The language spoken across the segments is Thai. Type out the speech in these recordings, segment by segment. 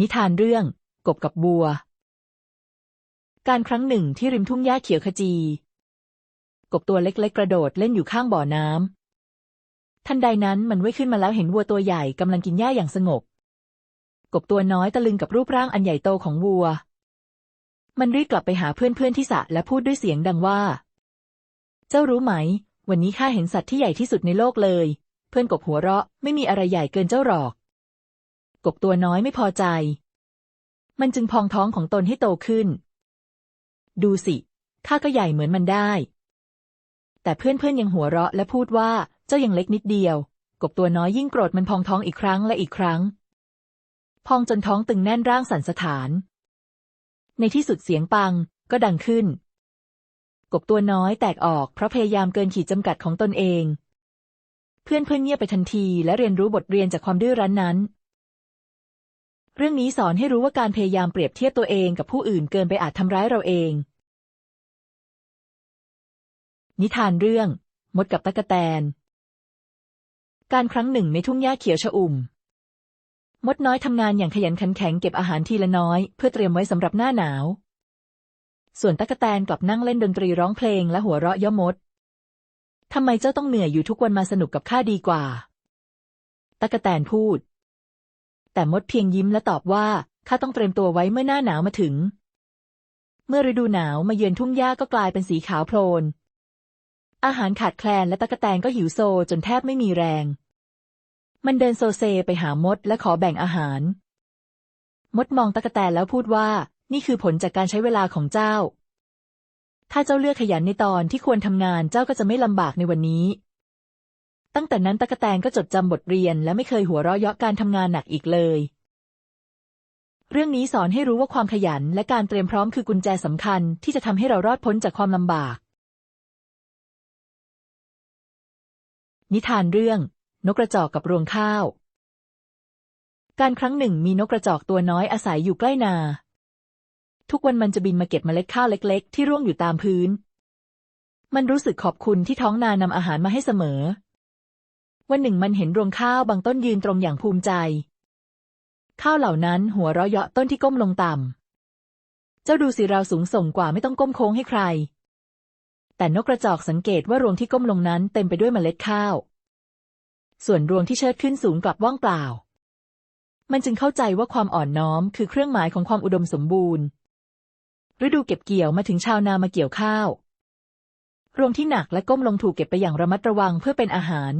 นิทานเรื่อง กบกับบัว การครั้งหนึ่งที่ริมทุ่งหญ้าเขียวขจี กบตัวเล็กๆ กระโดดเล่นอยู่ข้างบ่อน้ำทันใดนั้นมันว่ายขึ้นมาแล้วเห็นวัวตัวใหญ่กำลังกินหญ้าอย่างสงบ กบตัวน้อยตะลึงกับรูปร่างอันใหญ่โตของวัว มันรีบกลับไปหาเพื่อนๆที่สระและพูดด้วยเสียงดังว่า เจ้ารู้ไหม วันนี้ข้าเห็นสัตว์ที่ใหญ่ที่สุดในโลกเลย เพื่อนกบหัวเราะไม่มีอะไรใหญ่เกินเจ้าหรอก กบตัวน้อยไม่พอใจ มันจึงพองท้องของตนให้โตขึ้น ดูสิข้าก็ใหญ่เหมือนมันได้ แต่เพื่อนๆยังหัวเราะและพูดว่าเจ้ายังเล็กนิดเดียว กบตัวน้อยยิ่งโกรธมันพองท้องอีกครั้งและอีกครั้ง พองจนท้องตึงแน่นร่างสั่นสะท้าน ในที่สุดเสียงปังก็ดังขึ้น กบตัวน้อยแตกออกเพราะพยายามเกินขีดจำกัดของตนเอง เพื่อนเพื่อนเงียบไปทันทีและเรียนรู้บทเรียนจากความดื้อรั้นนั้น เรื่องนี้สอนให้รู้ว่าการพยายามเปรียบเทียบตัวเองกับผู้อื่นเกินไปอาจทำร้ายเราเอง นิทานเรื่อง มดกับตะกะแตน การครั้งหนึ่งในทุ่งหญ้าเขียวชอุ่ม มดน้อยทำงานอย่างขยันขันแข็งเก็บอาหารทีละน้อย เพื่อเตรียมไว้สำหรับหน้าหนาว ส่วนตะกะแตนกลับนั่งเล่นดนตรีร้องเพลงและหัวเราะเย่อมดทำไมเจ้าต้องเหนื่อยอยู่ทุกวันมาสนุกกับข้าดีกว่า ตะกะแตนพูด แต่มดเพียงยิ้มและตอบว่าข้าต้องเตรียมตัวไว้เมื่อหน้าหนาวมาถึง เมื่อฤดูหนาวมาเยือนทุ่งหญ้าก็กลายเป็นสีขาวโพลน อาหารขาดแคลนและตะกะแตนก็หิวโซจนแทบไม่มีแรง มันเดินโซเซไปหามดและขอแบ่งอาหาร มดมองตะกะแตนแล้วพูดว่า นี่คือผลจากการใช้เวลาของเจ้า ถ้าเจ้าเลือกขยันในตอนที่ควรทำงานเจ้าก็จะไม่ลำบากในวันนี้ ตั้งแต่นั้นตะกะแตนก็จดจำบทเรียน และไม่เคยหัวเราะเยาะการทำงานหนักอีกเลย เรื่องนี้สอนให้รู้ว่าความขยันและการเตรียมพร้อมคือกุญแจสำคัญที่จะทำให้เรารอดพ้นจากความลำบาก นิทานเรื่อง นกกระจอกกับรวงข้าว การครั้งหนึ่งมีนกกระจอกตัวน้อยอาศัยอยู่ใกล้นา ทุกวันมันจะบินมาเก็บเมล็ดข้าวเล็ก ๆ ที่ร่วงอยู่ตามพื้น มันรู้สึกขอบคุณที่ท้องนานำอาหารมาให้เสมอ วันหนึ่งมันเห็นรวงข้าวบางต้นยืนตรงอย่างภูมิใจ ข้าวเหล่านั้นหัวเราะเยาะต้นที่ก้มลงต่ำ เจ้าดูสิเราสูงส่งกว่าไม่ต้องก้มโค้งให้ใคร แต่นกกระจอกสังเกตว่ารวงที่ก้มลงนั้นเต็มไปด้วยเมล็ดข้าว ส่วนรวงที่เชิดขึ้นสูงกลับว่างเปล่า มันจึงเข้าใจว่าความอ่อนน้อมคือเครื่องหมายของความอุดมสมบูรณ์ ฤดูเก็บเกี่ยวมาถึงชาวนามาเกี่ยวข้าว รวงที่หนักและก้มลงถูกเก็บไปอย่างระมัดระวังเพื่อเป็นอาหาร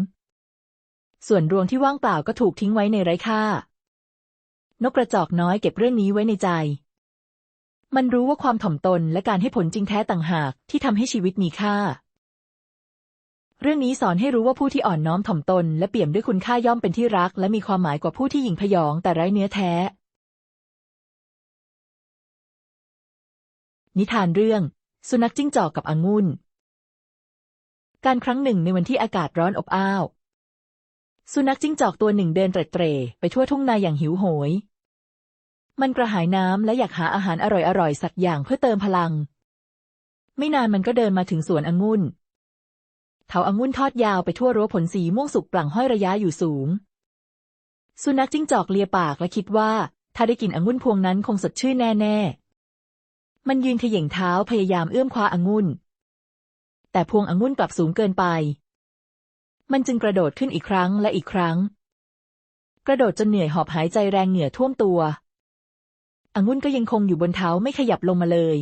ส่วนรวงที่ว่างเปล่าก็ถูกทิ้งไว้ในไร้ค่า นกกระจอกน้อยเก็บเรื่องนี้ไว้ในใจ มันรู้ว่าความถ่อมตนและการให้ผลจริงแท้ต่างหากที่ทำให้ชีวิตมีค่า เรื่องนี้สอนให้รู้ว่าผู้ที่อ่อนน้อมถ่อมตน และเปี่ยมด้วยคุณค่าย่อมเป็นที่รัก และมีความหมายกว่าผู้ที่หยิ่งพยองแต่ไร้เนื้อแท้ นิทานเรื่อง สุนัขจิ้งจอกกับองุ่นการครั้งหนึ่งในวันที่อากาศร้อนอบอ้าว สุนัขจิ้งจอกตัวหนึ่งเดินเตร็ดเตร่ไปทั่วทุ่งนาอย่างหิวโหย มันกระหายน้ำและอยากหาอาหารอร่อยๆสักอย่างเพื่อเติมพลัง ไม่นานมันก็เดินมาถึงสวนองุ่นเถาองุ่นทอดยาวไปทั่วรั้วผลสีม่วงสุกปลั่งห้อยระยะอยู่สูง สุนัขจิ้งจอกเลียปากและคิดว่า ถ้าได้กินองุ่นพวงนั้นคงสดชื่นแน่ๆ มันยืนเขย่งเท้าพยายามเอื้อมคว้าองุ่น แต่พวงองุ่นกลับสูงเกินไป มันจึงกระโดดขึ้นอีกครั้งและอีกครั้ง กระโดดจนเหนื่อยหอบหายใจแรงเหงื่อท่วมตัวอังุ่นก็ยังคงอยู่บนเท้าไม่ขยับลงมาเลย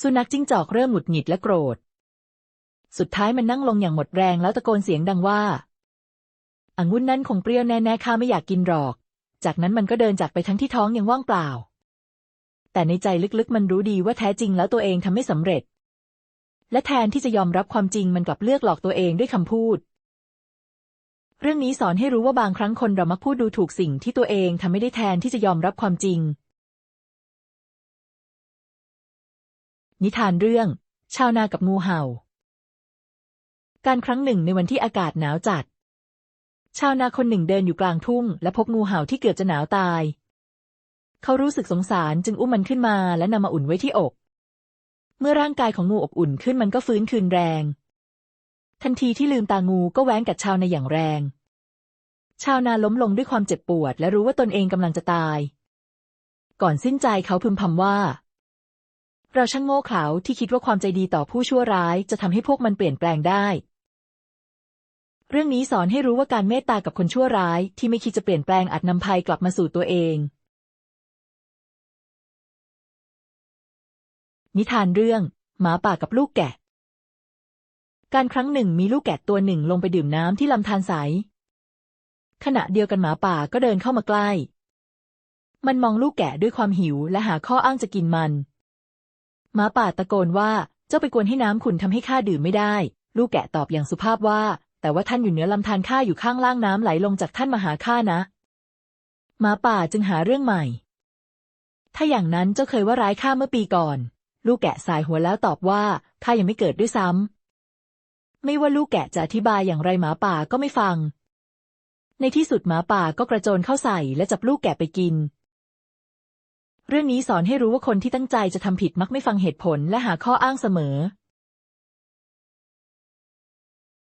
สุนัขจิ้งจอกเริ่มหงุดหงิดและโกรธ สุดท้ายมันนั่งลงอย่างหมดแรงแล้วตะโกนเสียงดังว่าอังุ่นนั่นคงเปรี้ยวแน่ๆข้าไม่อยากกินหรอก จากนั้นมันก็เดินจากไปทั้งที่ท้องยังว่างเปล่า แต่ในใจลึกๆมันรู้ดีว่าแท้จริงแล้วตัวเองทำไม่สำเร็จ และแทนที่จะยอมรับความจริงมันกลับเลือกหลอกตัวเองด้วยคำพูด เรื่องนี้สอนให้รู้ว่าบางครั้งคนเรามักพูดดูถูกสิ่งที่ตัวเองทำไม่ได้แทนที่จะยอมรับความจริง นิทานเรื่อง ชาวนากับงูเห่า การครั้งหนึ่งในวันที่อากาศหนาวจัด ชาวนาคนหนึ่งเดินอยู่กลางทุ่ง และพบงูเห่าที่เกือบจะหนาวตาย เขารู้สึกสงสารจึงอุ้มมันขึ้นมาและนำมาอุ่นไว้ที่อก เมื่อร่างกายของงูอบอุ่นขึ้นมันก็ฟื้นคืนแรง ทันทีที่ลืมตางูก็แว้งกัดชาวนาอย่างแรง ชาวนาล้มลงด้วยความเจ็บปวด และรู้ว่าตนเองกำลังจะตาย ก่อนสิ้นใจเขาพึมพำว่า เราช่างโง่เขลาที่คิดว่าความใจดีต่อผู้ชั่วร้ายจะทำให้พวกมันเปลี่ยนแปลงได้ เรื่องนี้สอนให้รู้ว่าการเมตตากับคนชั่วร้ายที่ไม่คิดจะเปลี่ยนแปลงอาจนำภัยกลับมาสู่ตัวเอง นิทานเรื่อง หมาป่ากับลูกแกะ การครั้งหนึ่งมีลูกแกะตัวหนึ่งลงไปดื่มน้ำที่ลำธารใส ขณะเดียวกันหมาป่าก็เดินเข้ามาใกล้ มันมองลูกแกะด้วยความหิวและหาข้ออ้างจะกินมัน หมาป่าตะโกนว่าเจ้าไปกวนให้น้ำขุ่นทำให้ข้าดื่มไม่ได้ ลูกแกะตอบอย่างสุภาพว่า แต่ว่าท่านอยู่เหนือลำธารข้าอยู่ข้างล่างน้ำไหลลงจากท่านมาหาข้านะ หมาป่าจึงหาเรื่องใหม่ ถ้าอย่างนั้นเจ้าเคยว่าร้ายข้าเมื่อปีก่อน ลูกแกะสายหัวแล้วตอบว่าข้ายังไม่เกิดด้วยซ้ำ ไม่ว่าลูกแกะจะอธิบายอย่างไรหมาป่าก็ไม่ฟัง ในที่สุดหมาป่าก็กระโจนเข้าใส่และจับลูกแกะไปกิน เรื่องนี้สอนให้รู้ว่าคนที่ตั้งใจจะทำผิดมักไม่ฟังเหตุผลและหาข้ออ้างเสมอ